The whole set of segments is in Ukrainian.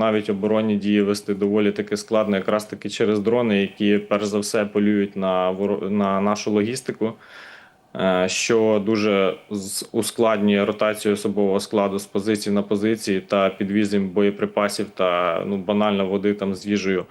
навіть оборонні дії вести доволі таки складно, якраз таки через дрони, які перш за все полюють на, на нашу логістику, е, що дуже ускладнює ротацію особового складу з позиції на позиції та підвіз боєприпасів та ну, банально води там з їжею.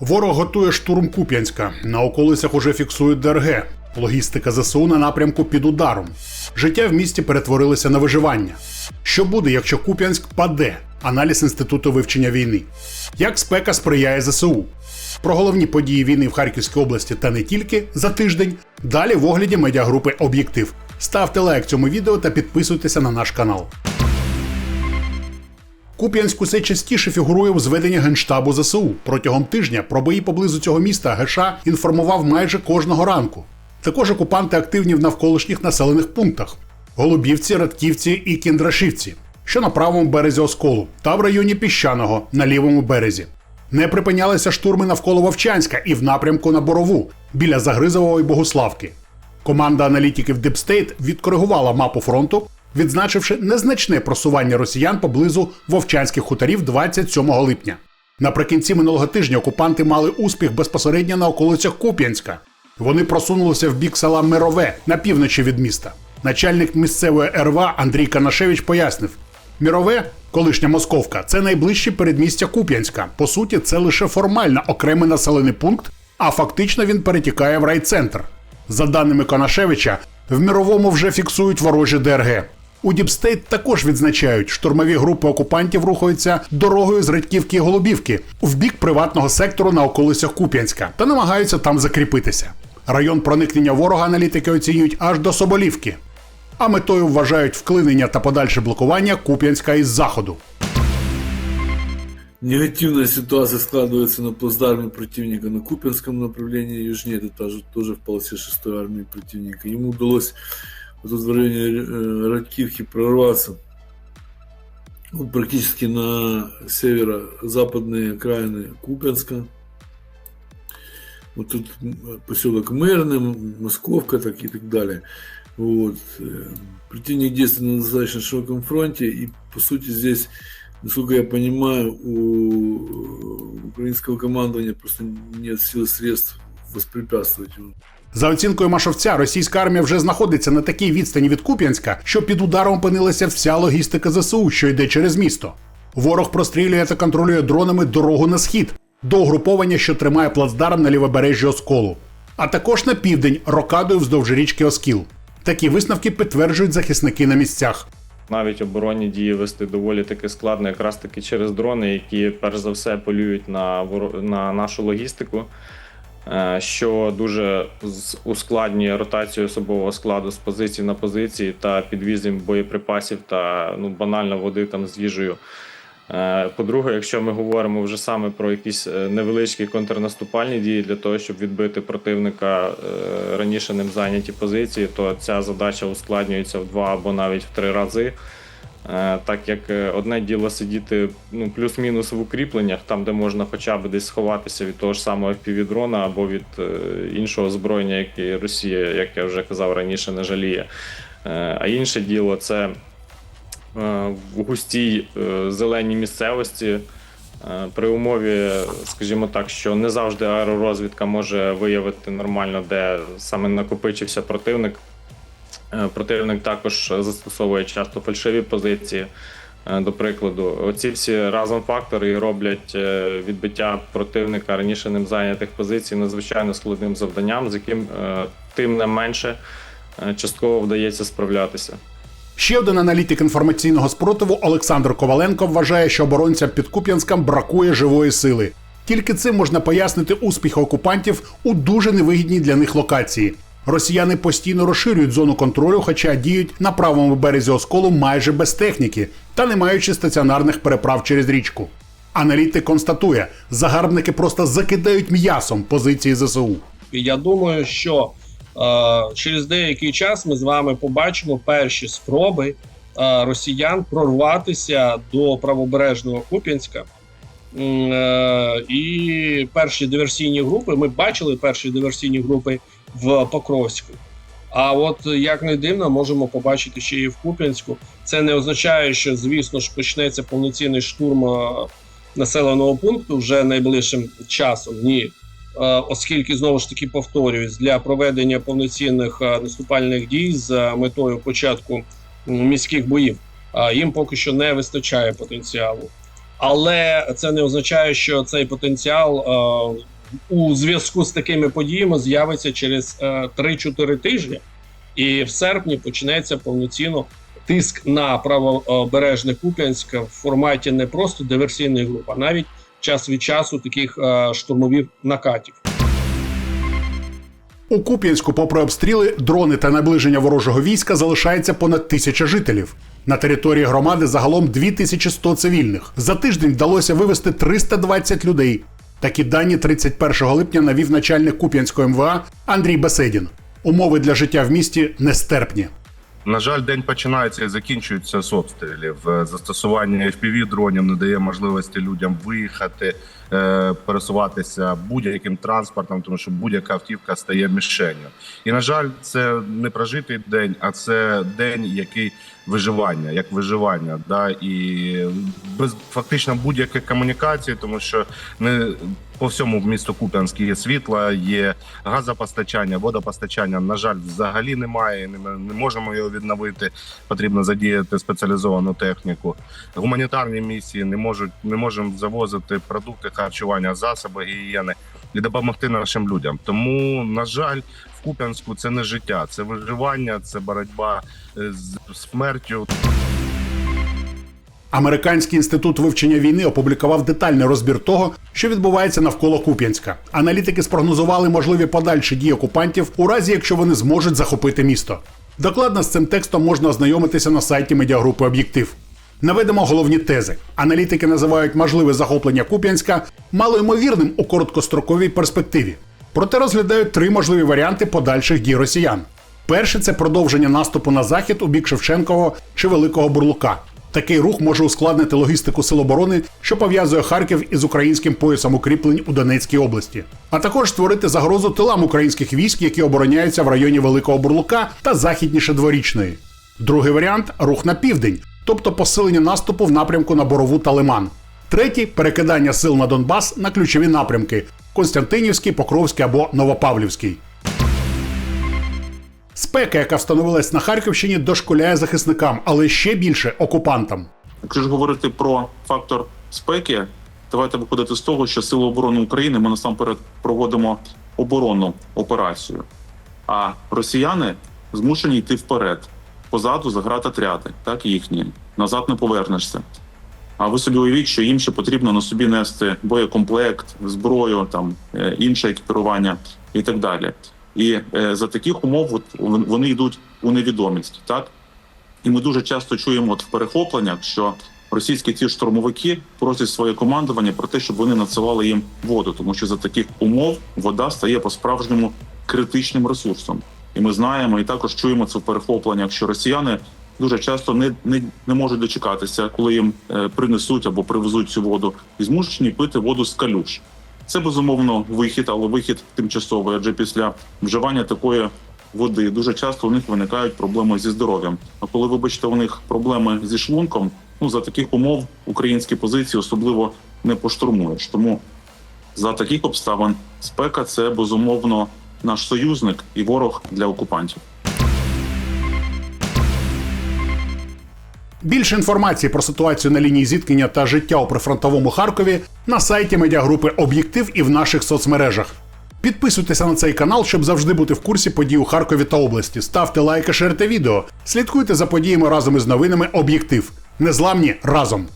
Ворог готує штурм Куп'янська. На околицях уже фіксують ДРГ. Логістика ЗСУ на напрямку під ударом. Життя в місті перетворилося на виживання. Що буде, якщо Куп'янськ паде? Аналіз інституту вивчення війни. Як спека сприяє ЗСУ? Про головні події війни в Харківській області та не тільки за тиждень. Далі в огляді медіагрупи Об'єктив. Ставте лайк цьому відео та підписуйтеся на наш канал. Куп'янськ усе частіше фігурує у зведенні генштабу ЗСУ. Протягом тижня про бої поблизу цього міста ГШ інформував майже кожного ранку. Також окупанти активні в навколишніх населених пунктах: Голубівці, Радківці і Кіндрашівці, що на правому березі Осколу, та в районі Піщаного на лівому березі. Не припинялися штурми навколо Вовчанська і в напрямку на Борову біля Загризового і Богуславки. Команда аналітиків State відкоригувала мапу фронту, відзначивши незначне просування росіян поблизу Вовчанських хуторів 27 липня. Наприкінці минулого тижня окупанти мали успіх безпосередньо на околицях Куп'янська. Вони просунулися в бік села Мирове на півночі від міста. Начальник місцевої РВА Андрій Канашевич пояснив: Мірове, колишня Московка, це найближче передмістя Куп'янська. По суті, це лише формально окремий населений пункт, а фактично він перетікає в райцентр. За даними Конашевича, в міровому вже фіксують ворожі ДРГ. У Діпстейт також відзначають, штурмові групи окупантів рухаються дорогою з Редьківки і Голубівки в бік приватного сектору на околицях Куп'янська та намагаються там закріпитися. Район проникнення ворога аналітики оцінюють аж до Соболівки. А метою вважають вклинення та подальше блокування Куп'янська із заходу. Негативная ситуация складывается на плацдарме противника на Купинском направлении южнее, это тоже, тоже в полосе 6 армии противника. Ему удалось вот тут в районе э, Радкивки прорваться вот практически на северо-западные окраины Купенска. Вот тут м, поселок Мирный, М- Московка так и так далее. Вот. э, Противник действует на достаточно широком фронте, и по сути здесь Насколько я понимаю, у э, украинского командования просто нет сил и средств воспрепятствовать ему. За оцінкою Машовця, російська армія вже знаходиться на такій відстані від Куп'янська, що під ударом опинилася вся логістика ЗСУ, що йде через місто. Ворог прострілює та контролює дронами дорогу на схід до угруповання, що тримає плацдарм на лівобережжі Осколу, а також на південь рокадою вздовж річки Оскіл. Такі висновки підтверджують захисники на місцях. навіть оборонні дії вести доволі таки складно, якраз таки через дрони, які перш за все полюють на на нашу логістику, е, що дуже ускладнює ротацію особового складу з позиції на позиції та підвіз боєприпасів та ну банально води там з їжею. Е, По-друге, якщо ми говоримо вже саме про якісь е, невеличкі контрнаступальні дії для того, щоб відбити противника е, раніше ним зайняті позиції, то ця задача ускладнюється в два або навіть в три рази. Так як одне діло сидіти ну, плюс-мінус в укріпленнях, там де можна хоча б десь сховатися від того ж самого FPV-дрона або від іншого озброєння, яке Росія, як я вже казав раніше, не жаліє. А інше діло це в густій е, зеленій місцевості. е, При умові, скажімо так, що не завжди аеророзвідка може виявити нормально, де саме накопичився противник. Е, Противник також застосовує часто фальшиві позиції. Е, До прикладу, оці всі разом фактори роблять е, відбиття противника раніше ним зайнятих позицій надзвичайно складним завданням, з яким е, тим не менше е, частково вдається справлятися. Ще один аналітик інформаційного спротиву Олександр Коваленко вважає, що оборонцям під Куп'янськом бракує живої сили. Тільки цим можна пояснити успіх окупантів у дуже невигідній для них локації. Росіяни постійно розширюють зону контролю, хоча діють на правому березі осколу майже без техніки та не маючи стаціонарних переправ через річку. Аналітик констатує, загарбники просто закидають м'ясом позиції ЗСУ. Я думаю, що через деякий час ми з вами побачимо перші спроби росіян прорватися до правобережного Куп'янська. Е, і перші диверсійні групи ми бачили перші диверсійні групи в Покровську. А от як не дивно, можемо побачити ще і в Куп'янську. Це не означає, що звісно ж почнеться повноцінний штурм населеного пункту вже найближчим часом. Ні. Е, Оскільки знову ж таки повторююсь, для проведення повноцінних е, наступальних дій з метою початку міських боїв е, їм поки що не вистачає потенціалу. Але це не означає, що цей потенціал е, у зв'язку з такими подіями з'явиться через е, 3-4 тижні, і в серпні почнеться повноцінно тиск на правобережне Куп'янськ в форматі не просто диверсійних груп, а навіть час від часу таких е, штурмових накатів. У Куп'янську, попри обстріли, дрони та наближення ворожого війська залишається понад тисяча жителів. На території громади загалом 2100 цивільних. За тиждень вдалося вивезти 320 людей. Такі дані 31 липня навів начальник Куп'янського МВА Андрій Беседін. Умови для життя в місті нестерпні. На жаль, день починається і закінчується з обстрілів. Застосування fpv дронів не дає можливості людям виїхати, пересуватися будь-яким транспортом, тому що будь-яка автівка стає мішенью. І на жаль, це не прожитий день, а це день, який виживання, як виживання, да і без фактично будь-якої комунікації, тому що не по всьому в місту Куп'янськ є світла, є газопостачання, водопостачання. На жаль, взагалі немає. Не, не можемо його відновити. Потрібно задіяти спеціалізовану техніку. Гуманітарні місії не можуть не можемо завозити продукти харчування, засоби гігієни і допомогти нашим людям. Тому, на жаль, в Куп'янську це не життя, це виживання, це боротьба е, з смертю. Американський інститут вивчення війни опублікував детальний розбір того, що відбувається навколо Куп'янська. Аналітики спрогнозували можливі подальші дії окупантів у разі, якщо вони зможуть захопити місто. Докладно з цим текстом можна ознайомитися на сайті медіагрупи Об'єктив. Наведемо головні тези. Аналітики називають можливе захоплення Куп'янська малоймовірним у короткостроковій перспективі. Проте розглядають три можливі варіанти подальших дій росіян. Перший це продовження наступу на захід у бік Шевченкового чи Великого Бурлука. Такий рух може ускладнити логістику сил оборони, що пов'язує Харків із українським поясом укріплень у Донецькій області, а також створити загрозу тилам українських військ, які обороняються в районі Великого Бурлука та західніше дворічної. Другий варіант рух на південь, тобто посилення наступу в напрямку на Борову та Лиман. Третій перекидання сил на Донбас на ключові напрямки Константинівський, Покровський або Новопавлівський. Спека, яка встановилась на Харківщині, дошкуляє захисникам, але ще більше окупантам. Якщо ж говорити про фактор спеки, давайте виходити з того, що Сили оборони України ми насамперед проводимо оборонну операцію, а росіяни змушені йти вперед, позаду заградотряди, так їхні, назад не повернешся. А ви собі уявіть, що їм ще потрібно на собі нести боєкомплект, зброю, там е, інше екіпірування і так далі. І е, за таких умов от, вони йдуть у невідомість, так і ми дуже часто чуємо от в перехопленнях, що російські ці штурмовики просять своє командування про те, щоб вони надсилали їм воду, тому що за таких умов вода стає по-справжньому критичним ресурсом. І ми знаємо, і також чуємо це в перехопленнях, що росіяни дуже часто не, не, не можуть дочекатися, коли їм е, принесуть або привезуть цю воду, і змушені пити воду з калюш. Це безумовно вихід, але вихід тимчасовий, адже після вживання такої води дуже часто у них виникають проблеми зі здоров'ям. А коли, вибачте, у них проблеми зі шлунком, ну за таких умов українські позиції особливо не поштурмуєш. Тому за таких обставин спека це безумовно наш союзник і ворог для окупантів. Більше інформації про ситуацію на лінії зіткнення та життя у прифронтовому Харкові на сайті медіагрупи Об'єктив і в наших соцмережах. Підписуйтеся на цей канал, щоб завжди бути в курсі подій у Харкові та області. Ставте лайки, шерте відео. Слідкуйте за подіями разом із новинами Об'єктив. Незламні разом.